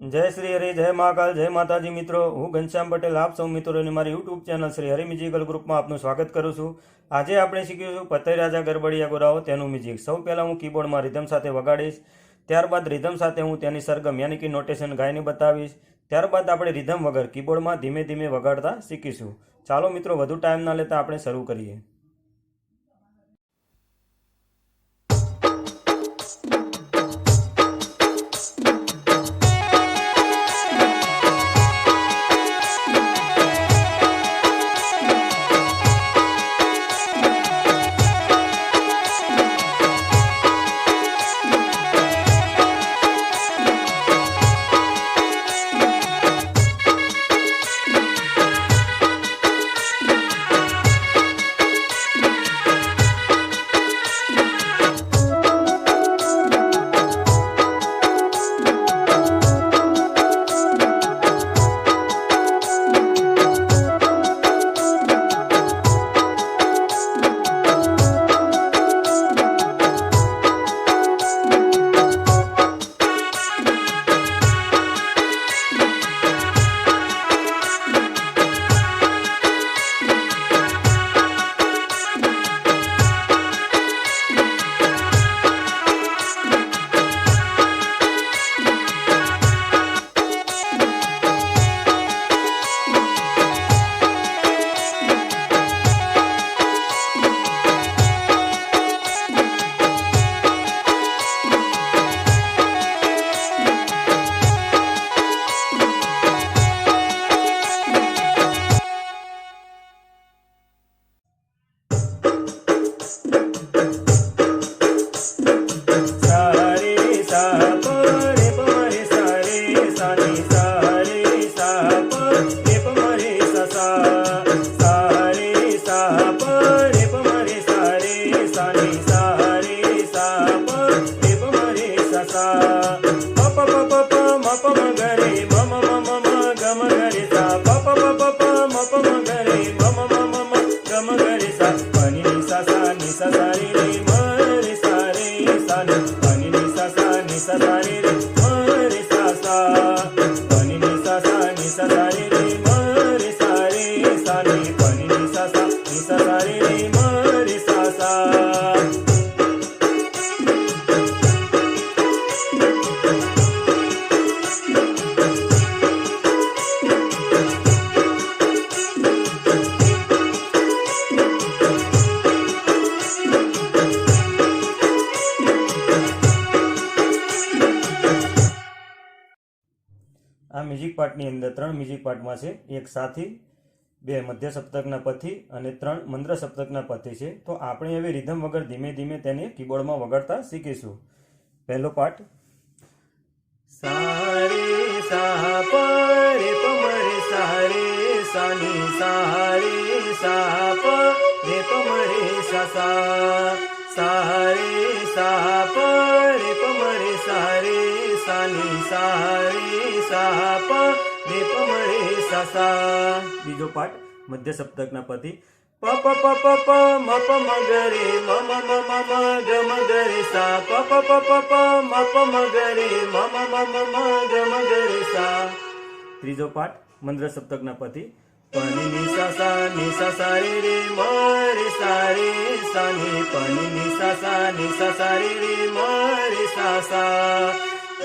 જય શ્રી હરિ, જય મહાકાલ, જય માતાજી મિત્રો. હું ઘનશ્યામ પટેલ, આપ સૌ મિત્રોની મારી YouTube channel Shri Hari musical ગ્રુપમાં આપનું સ્વાગત કરું છું. આજે આપણે શીખીશું પતઈ રાજા ગરબડિયા ગોરાઓ તેનું મ્યુઝિક. સૌ પહેલાં હું કીબોર્ડમાં રિધમ સાથે વગાડીશ. ત્યારબાદ રિધમ સાથે હું તેની સરગમ, યાની કે નોટેશન ગાઈને બતાવીશ. ત્યારબાદ આપણે રિધમ વગર કીબોર્ડમાં ધીમે ધીમે વગાડતા શીખીશું. ચાલો મિત્રો, વધુ ટાઈમ ના લેતા આપણે શરૂ કરીએ. Sabaré. મ્યુઝિક પાર્ટની અંદર ત્રણ મ્યુઝિક પાર્ટમાં છે. એક સાથી, બે મધ્ય સપ્તકના પથી અને ત્રણ મંદ્ર સપ્તકના પથી છે. તો આપણે હવે રિધમ વગર ધીમે ધીમે તેને કીબોર્ડમાં વગાડતા શીખીશું. પહેલો પાર્ટ સારે સા પ રે પ મ રે સા રે સા સા રે સા સા ની સા રે સા પ રે પ મ રે સા સા બીજો પાઠ મધ્ય સપ્તકના પતિ પ પ પ પ પ મ પ મ ગ રે મ મ મ મ મ ગ મ ગ રે સા પ પ પ પ પ મ પ મ ગ રે મ મ મ મ મ ગ મ ગ રે સા ત્રીજો પાઠ મંદ્ર સપ્તકના પતિ પની ની સા સા ની સા સા રે રે મ રે સા રે સા ની પની ની સા સા ની સા સા રે રે મ રે સા સા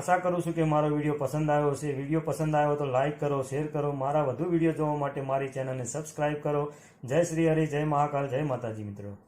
આશા કરું છું કે મારો વીડિયો પસંદ આવ્યો હશે. વીડિયો પસંદ આવ્યો તો લાઇક કરો, શેર કરો, મારા વધુ વીડિયો જોવા માટે મારી ચેનલને સબસ્ક્રાઇબ કરો. જય શ્રી હરિ, જય મહાકાલ, જય માતાજી મિત્રો.